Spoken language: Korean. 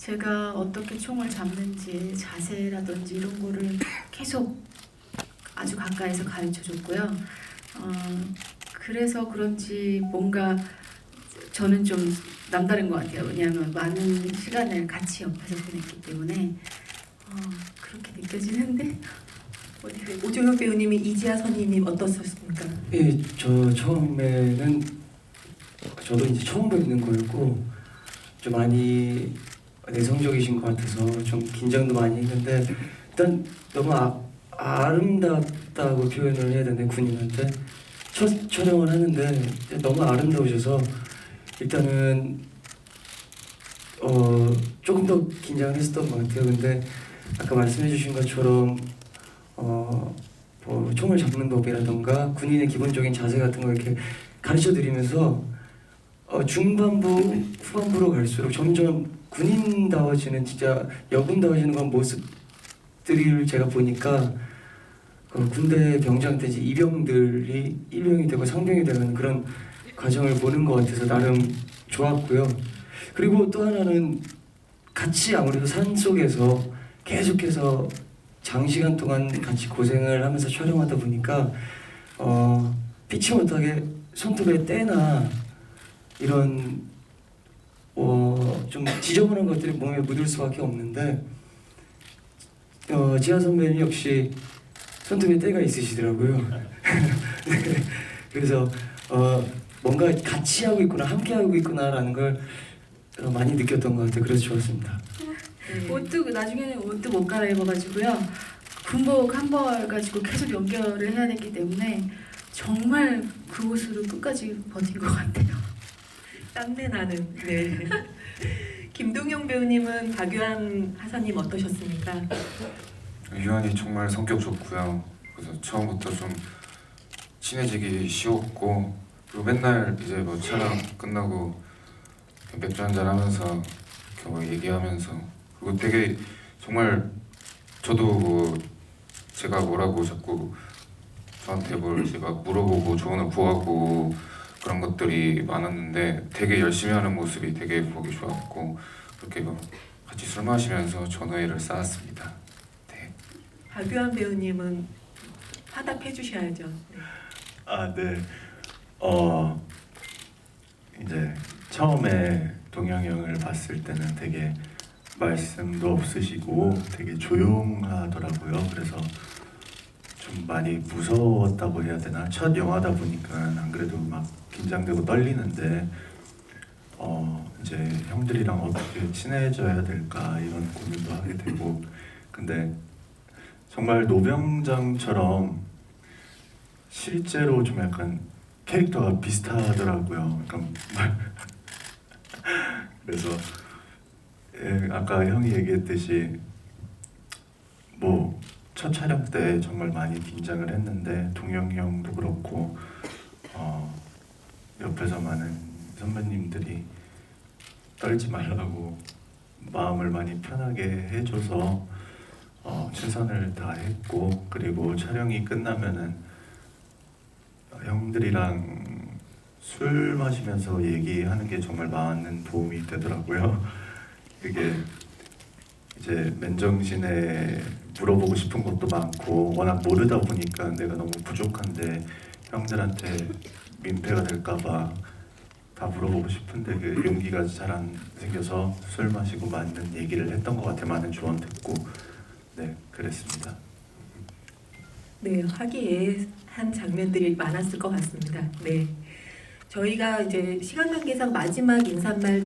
제가 어떻게 총을 잡는지 자세라든지 이런 거를 계속 아주 가까이서 가르쳐 줬고요. 어, 그래서 그런지 뭔가 저는 좀 남다른 것 같아요. 왜냐하면 많은 시간을 같이 옆에서 보냈기 때문에 어, 그렇게 느껴지는데 오종혁 배우님이 이지아 선임님 어떠셨습니까? 예, 저 처음에는 저도 이제 처음 뵙는 거였고 좀 많이 내성적이신 것 같아서 좀 긴장도 많이 했는데 일단 너무 아, 아름답다고 표현을 해야 되네 군인한테 첫 촬영을 하는데 너무 아름다우셔서 일단은 어 조금 더 긴장을 했었던 것 같아요. 근데 아까 말씀해주신 것처럼 어. 뭐 총을 잡는 법이라던가 군인의 기본적인 자세 같은 거 이렇게 가르쳐 드리면서 어, 중반부 후반부로 갈수록 점점 군인다워지는 진짜 여군다워지는 그런 모습들을 제가 보니까 어, 군대 병장 때 이제 이병들이 일병이 되고 상병이 되는 그런 과정을 보는 것 같아서 나름 좋았고요. 그리고 또 하나는 같이 아무래도 산 속에서 계속해서 장시간 동안 같이 고생을 하면서 촬영하다 보니까 어, 피치 못하게 손톱에 때나 이런 어, 좀 지저분한 것들이 몸에 묻을 수밖에 없는데 어, 지아 선배님 역시 손톱에 때가 있으시더라고요. 네, 그래서 어, 뭔가 같이 하고 있구나, 함께 하고 있구나라는 걸 어, 많이 느꼈던 것 같아요. 그래서 좋았습니다. 옷도 그 나중에는 옷도 못 갈아입어가지고요. 군복 한 벌 가지고 계속 연결을 해야 됐기 때문에 정말 그 옷으로 끝까지 버틴 것 같아요. 땀내 나는. 네. 김동영 배우님은 박유한 하사님 어떠셨습니까? 유한이 정말 성격 좋고요. 그래서 처음부터 좀 친해지기 쉬웠고 그리고 맨날 이제 뭐 촬영 끝나고 맥주 한잔 하면서 이렇게 뭐 얘기하면서 그리고 되게 정말 저도 뭐 제가 뭐라고 자꾸 저한테 뭘 이제 막 물어보고 조언을 구하고 그런 것들이 많았는데 되게 열심히 하는 모습이 되게 보기 좋았고 그렇게 뭐 같이 술 마시면서 전화위를 쌓았습니다. 네. 박유한 배우님은 화답해 주셔야죠. 네. 아, 네. 어 이제 처음에 동영이 형을 봤을 때는 되게 말씀도 없으시고 되게 조용하더라고요. 그래서 좀 많이 무서웠다고 해야 되나? 첫 영화다 보니까 안 그래도 막 긴장되고 떨리는데 어 이제 형들이랑 어떻게 친해져야 될까 이런 고민도 하게 되고 근데 정말 노병장처럼 실제로 좀 약간 캐릭터가 비슷하더라고요. 약간 그래서 예, 아까 형이 얘기했듯이 뭐 첫 촬영 때 정말 많이 긴장을 했는데 동영이 형도 그렇고 어, 옆에서 많은 선배님들이 떨지 말라고 마음을 많이 편하게 해줘서 어, 최선을 다했고 그리고 촬영이 끝나면은 형들이랑 술 마시면서 얘기하는 게 정말 많은 도움이 되더라고요. 이게 이제 맨정신에 물어보고 싶은 것도 많고 워낙 모르다 보니까 내가 너무 부족한데 형들한테 민폐가 될까봐 다 물어보고 싶은데 그 용기가 잘 안 생겨서 술 마시고 많은 얘기를 했던 것 같아 많은 조언 듣고 네 그랬습니다. 네, 화기애애한 장면들이 많았을 것 같습니다. 네. 저희가 이제 시간 관계상 마지막 인사말